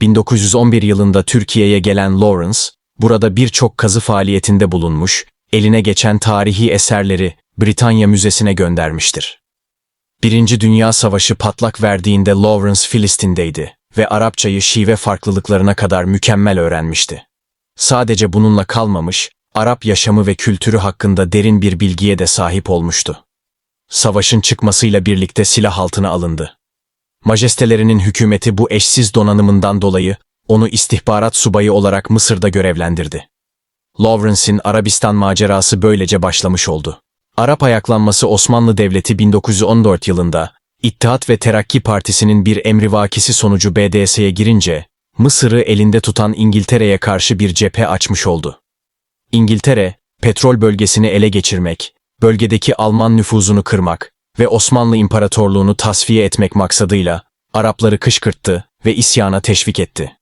1911 yılında Türkiye'ye gelen Lawrence, burada birçok kazı faaliyetinde bulunmuş, eline geçen tarihi eserleri Britanya Müzesi'ne göndermiştir. Birinci Dünya Savaşı patlak verdiğinde Lawrence Filistin'deydi ve Arapçayı şive farklılıklarına kadar mükemmel öğrenmişti. Sadece bununla kalmamış, Arap yaşamı ve kültürü hakkında derin bir bilgiye de sahip olmuştu. Savaşın çıkmasıyla birlikte silah altına alındı. Majestelerinin hükümeti bu eşsiz donanımından dolayı onu istihbarat subayı olarak Mısır'da görevlendirdi. Lawrence'in Arabistan macerası böylece başlamış oldu. Arap ayaklanması Osmanlı Devleti 1914 yılında İttihat ve Terakki Partisi'nin bir emrivakisi sonucu BDS'ye girince Mısır'ı elinde tutan İngiltere'ye karşı bir cephe açmış oldu. İngiltere, petrol bölgesini ele geçirmek, bölgedeki Alman nüfuzunu kırmak ve Osmanlı İmparatorluğunu tasfiye etmek maksadıyla Arapları kışkırttı ve isyana teşvik etti.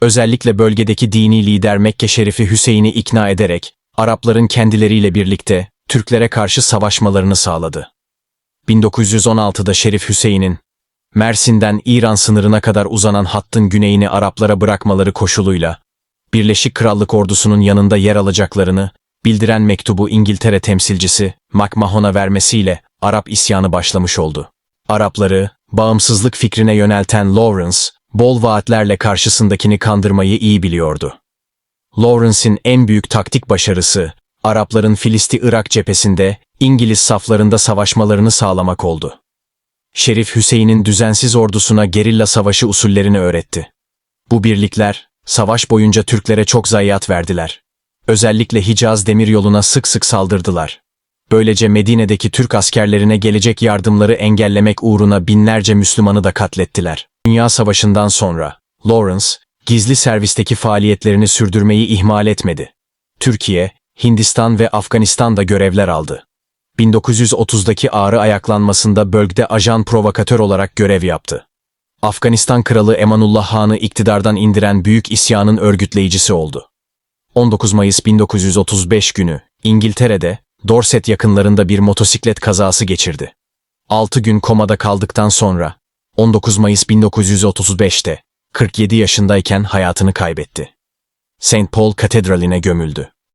Özellikle bölgedeki dini lider Mekke Şerifi Hüseyin'i ikna ederek Arapların kendileriyle birlikte Türklere karşı savaşmalarını sağladı. 1916'da Şerif Hüseyin'in Mersin'den İran sınırına kadar uzanan hattın güneyini Araplara bırakmaları koşuluyla Birleşik Krallık ordusunun yanında yer alacaklarını bildiren mektubu İngiltere temsilcisi MacMahon'a vermesiyle Arap isyanı başlamış oldu. Arapları bağımsızlık fikrine yönelten Lawrence, bol vaatlerle karşısındakini kandırmayı iyi biliyordu. Lawrence'in en büyük taktik başarısı, Arapların Filisti-Irak cephesinde İngiliz saflarında savaşmalarını sağlamak oldu. Şerif Hüseyin'in düzensiz ordusuna gerilla savaşı usullerini öğretti. Bu birlikler, savaş boyunca Türklere çok zayiat verdiler. Özellikle Hicaz demiryoluna sık sık saldırdılar. Böylece Medine'deki Türk askerlerine gelecek yardımları engellemek uğruna binlerce Müslümanı da katlettiler. Dünya Savaşı'ndan sonra Lawrence, gizli servisteki faaliyetlerini sürdürmeyi ihmal etmedi. Türkiye, Hindistan ve Afganistan'da görevler aldı. 1930'daki Ağrı ayaklanmasında bölgede ajan provokatör olarak görev yaptı. Afganistan Kralı Emanullah Han'ı iktidardan indiren büyük isyanın örgütleyicisi oldu. 19 Mayıs 1935 günü İngiltere'de Dorset yakınlarında bir motosiklet kazası geçirdi. 6 gün komada kaldıktan sonra 19 Mayıs 1935'te 47 yaşındayken hayatını kaybetti. St. Paul Katedrali'ne gömüldü.